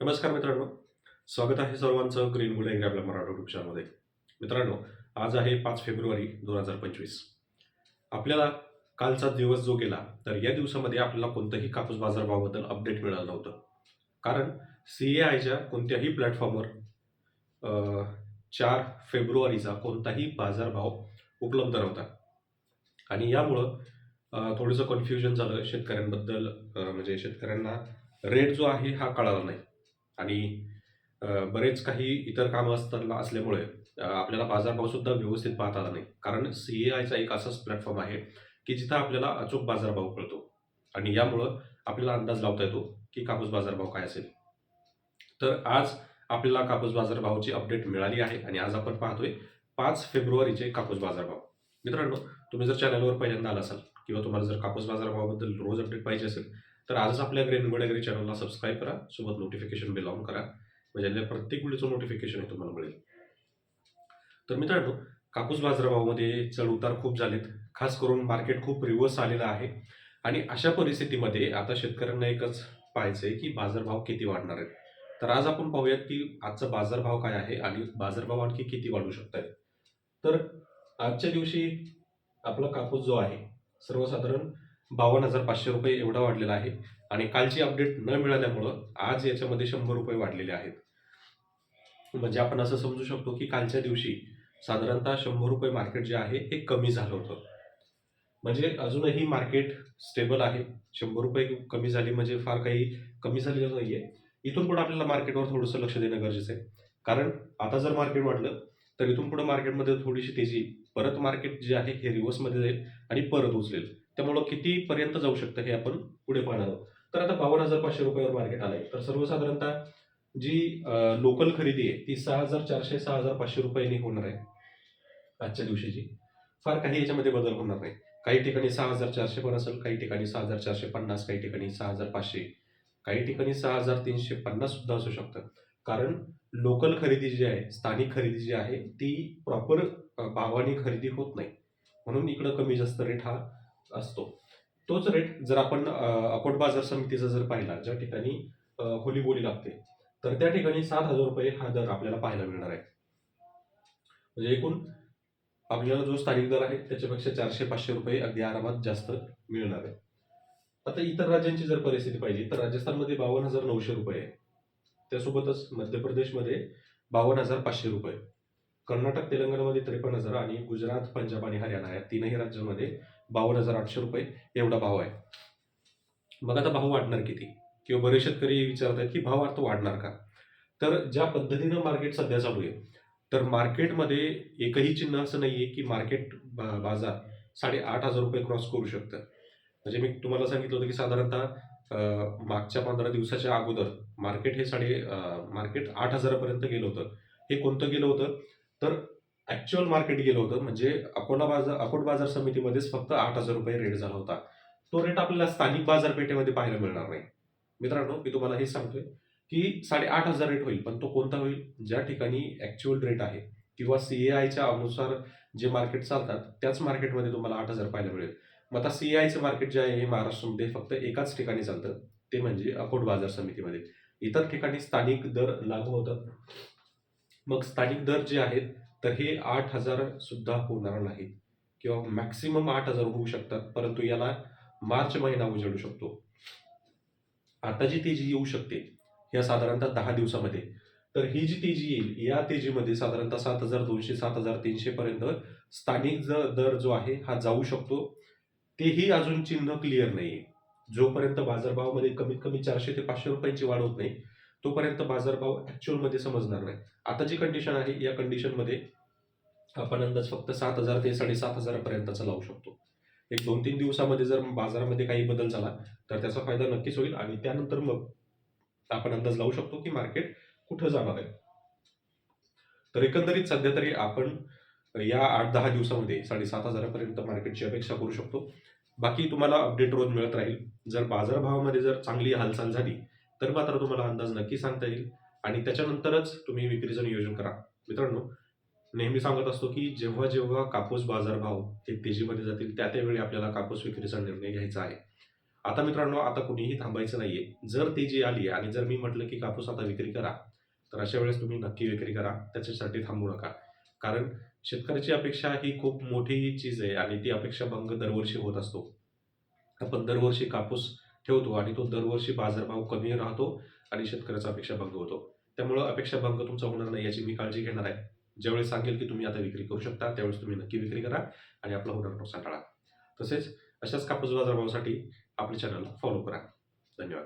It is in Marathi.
नमस्कार मित्रांनो. स्वागत आहे सर्वांचं ग्रीन बुल ॲग्री आपल्या मराठा युट्यूब चॅनलमध्ये मित्रांनो आज आहे पाच फेब्रुवारी दोन हजार पंचवीस. आपल्याला कालचा दिवस जो गेला तर या दिवसामध्ये आपल्याला कोणत्याही कापूस बाजारभावाबद्दल अपडेट मिळालं नव्हतं. कारण सी ए आयच्या कोणत्याही प्लॅटफॉर्मवर चार फेब्रुवारीचा कोणताही बाजारभाव उपलब्ध नव्हता. आणि यामुळं थोडंसं कन्फ्युजन झालं. शेतकऱ्यांबद्दल म्हणजे शेतकऱ्यांना रेट जो आहे हा कळाला नाही. आणि बरेच काही इतर कामं असताना असल्यामुळे आपल्याला बाजारभाव सुद्धा व्यवस्थित पाहता आला नाही. कारण सी ए आयचा एक असाच प्लॅटफॉर्म आहे की जिथं आपल्याला अचूक बाजारभाव कळतो. आणि यामुळं आपल्याला अंदाज लावता येतो की कापूस बाजारभाव काय असेल. तर आज आपल्याला कापूस बाजारभावाची अपडेट मिळाली आहे आणि आज आपण पाहतोय पाच फेब्रुवारीचे कापूस बाजारभाव. मित्रांनो तुम्ही जर चॅनलवर पहिल्यांदा आला असाल किंवा तुम्हाला जर कापूस बाजारभावाबद्दल रोज अपडेट पाहिजे असेल तर आजच आपल्या ग्रेन गोडेगरी चॅनलला सबस्क्राईब करा सोबत नोटिफिकेशन बेल ऑन करा म्हणजे आपल्या प्रत्येक व्हिडिओचं नोटिफिकेशन हे तुम्हाला मिळेल. तर मित्रांनो कापूस बाजारभावामध्ये चढ उतार खूप झालेत. खास करून मार्केट खूप रिव्हर्स आलेलं आहे. आणि अशा परिस्थितीमध्ये आता शेतकऱ्यांना एकच पाहायचं आहे की बाजारभाव किती वाढणार आहेत. तर आज आपण पाहूयात की आजचा बाजारभाव काय आहे आणि बाजारभाव आणखी किती वाढू शकत आहेत तर आजच्या दिवशी आपला कापूस जो आहे सर्वसाधारण बावन्न हजार पाचशे रुपये एवढा वाढलेला आहे. आणि कालची अपडेट न मिळाल्यामुळं आज याच्यामध्ये शंभर रुपये वाढलेले आहेत. म्हणजे आपण असं समजू शकतो की कालच्या दिवशी साधारणतः शंभर रुपये मार्केट जे आहे हे कमी झालं होतं. म्हणजे अजूनही मार्केट स्टेबल आहे. शंभर रुपये कमी झाली म्हणजे फार काही कमी झालेलं नाही आहे इथून पुढे आपल्याला मार्केटवर थोडंसं लक्ष देणं गरजेचं आहे. कारण आता जर मार्केट वाढलं तर इथून पुढे मार्केटमध्ये थोडीशी तेजी परत मार्केट जे आहे हे रिव्हर्समध्ये जाईल आणि परत उचलेल. त्यामुळं कितीपर्यंत जाऊ शकतं हे आपण पुढे पाहणार आहोत. तर आता बावन्न हजार पाचशे रुपयावर मार्केट आलंय. तर सर्वसाधारणतः जी लोकल खरेदी आहे ती सहा हजार चारशे सहा हजार पाचशे रुपयांनी होणार आहे. आजच्या दिवशीची. फार काही याच्यामध्ये बदल होणार नाही. काही ठिकाणी सहा हजार चारशे पण असेल काही ठिकाणी सहा हजार चारशे पन्नास काही ठिकाणी सहा हजार पाचशे. काही ठिकाणी सहा हजार तीनशे पन्नास सुद्धा असू शकतं. कारण लोकल खरेदी जी आहे स्थानिक खरेदी जी आहे ती प्रॉपर भावाने खरेदी होत नाही. म्हणून इकडं कमी जास्त रेट हा असतो. तोच रेट जर आपण अकोट बाजार समितीचा जर पाहिला ज्या ठिकाणी होली बोली लागते तर त्या ठिकाणी सात हजार रुपये हा दर आपल्याला पाहायला मिळणार आहे. म्हणजे एकूण आपल्याला जो स्थानिक दर आहे त्याच्यापेक्षा चारशे पाचशे रुपये अगदी आरामात जास्त मिळणार आहे. आता इतर राज्यांची जर परिस्थिती पाहिली तर राजस्थानमध्ये बावन्न हजार नऊशे रुपये आहे. त्यासोबतच मध्य प्रदेशमध्ये बावन्न हजार पाचशे रुपये. कर्नाटक तेलंगणामध्ये त्रेपन्न हजार आणि गुजरात पंजाब आणि हरियाणा या तीनही राज्यांमध्ये बावन्न हजार आठशे रुपये एवढा भाव आहे. मग आता भाव वाढणार किती? किंवा बरेच शेतकरी विचारत आहेत की भाव आता वाढणार का? तर ज्या पद्धतीनं मार्केट सध्या चालू आहे तर मार्केटमध्ये एकही चिन्ह असं नाही आहे की मार्केट बा- बाजार साडेआठ हजार रुपये क्रॉस करू शकतं. म्हणजे मी तुम्हाला सांगितलं होतं की साधारणतः मागच्या पंधरा दिवसाच्या अगोदर मार्केट हे साडे मार्केट आठ हजारापर्यंत गेलं होतं. हे कोणतं गेलं होतं? तर ॲक्च्युअल मार्केट गेलं होतं म्हणजे अकोला बाजार अकोट बाजार समितीमध्येच फक्त आठ हजार रुपये रेट झाला होता. तो रेट आपल्याला स्थानिक बाजारपेठेमध्ये पाहायला मिळणार नाही. मित्रांनो मी तुम्हाला हे सांगतोय की साडेआठ हजार रेट होईल पण तो कोणता होईल? ज्या ठिकाणी ॲक्च्युअल रेट आहे किंवा सी ए आयच्या अनुसार जे मार्केट चालतात त्याच मार्केटमध्ये तुम्हाला आठ हजार पाहायला मिळेल. मग आता सी आयचं मार्केट जे आहे हे महाराष्ट्रामध्ये फक्त एकाच ठिकाणी चालतं ते म्हणजे अकोट बाजार समितीमध्ये. इतर ठिकाणी स्थानिक दर लागू होतात. मग स्थानिक दर जे आहेत तर हे आठ हजार सुद्धा होणार नाहीत. किंवा मॅक्सिमम आठ हजार होऊ शकतात. परंतु याला मार्च महिना उजळू शकतो. आता जी तेजी येऊ शकते या साधारणतः दहा दिवसामध्ये तर ही जी तेजी येईल या तेजीमध्ये साधारणतः सात हजार दोनशे सात हजार तीनशे पर्यंत स्थानिक ज दर जो आहे हा जाऊ शकतो. तेही अजून चिन्ह क्लिअर नाही जोपर्यंत बाजारभावामध्ये कमीत कमी चारशे ते पाचशे रुपयांची वाढ होत नाही तोपर्यंत बाजारभाव ॲक्च्युअलमध्ये समजणार नाही. आता जी कंडिशन आहे या कंडिशनमध्ये आपण अंदाज फक्त सात हजार ते साडेसात हजारापर्यंतचा लावू शकतो. एक दोन तीन दिवसामध्ये जर बाजारामध्ये काही बदल झाला तर त्याचा फायदा नक्कीच होईल आणि त्यानंतर मग आपण अंदाज लावू शकतो की मार्केट कुठं जाणार आहे. तर एकंदरीत सध्या तरी आपण या आठ दहा दिवसामध्ये साडेसात हजारापर्यंत मार्केटची अपेक्षा करू शकतो. बाकी तुम्हाला अपडेट रोज मिळत राहील. जर बाजारभावामध्ये जर चांगली हालचाल झाली तर मात्र तुम्हाला अंदाज नक्की सांगता येईल. आणि त्याच्यानंतरच तुम्ही विक्रीचं नियोजन करा. मित्रांनो नेहमी सांगत असतो की जेव्हा जेव्हा कापूस बाजारभाव हे तेजीमध्ये जातील त्या त्यावेळी आपल्याला कापूस विक्रीचा निर्णय घ्यायचा आहे. आता मित्रांनो आता कुणीही थांबायचं नाहीये. जर तेजी आली आणि जर मी म्हटलं की कापूस आता विक्री करा तर अशा वेळेस तुम्ही नक्की विक्री करा त्याच्यासाठी थांबू नका. कारण शेतकऱ्याची अपेक्षा ही खूप मोठी चीज आहे आणि ती अपेक्षा भंग दरवर्षी होत असतो. आपण दरवर्षी कापूस ठेवतो आणि तो दरवर्षी बाजारभाव कमी राहतो आणि शेतकऱ्याचा अपेक्षा भंग होतो. त्यामुळं अपेक्षा भंग तुमचा होणार नाही याची मी काळजी घेणार आहे. ज्यावेळी सांगेल की तुम्ही आता विक्री करू शकता त्यावेळेस तुम्ही नक्की विक्री करा आणि आपला होणार नुकसान टाळा. तसेच अशाच कापूस बाजारभावासाठी आपल्या चॅनलला फॉलो करा. धन्यवाद.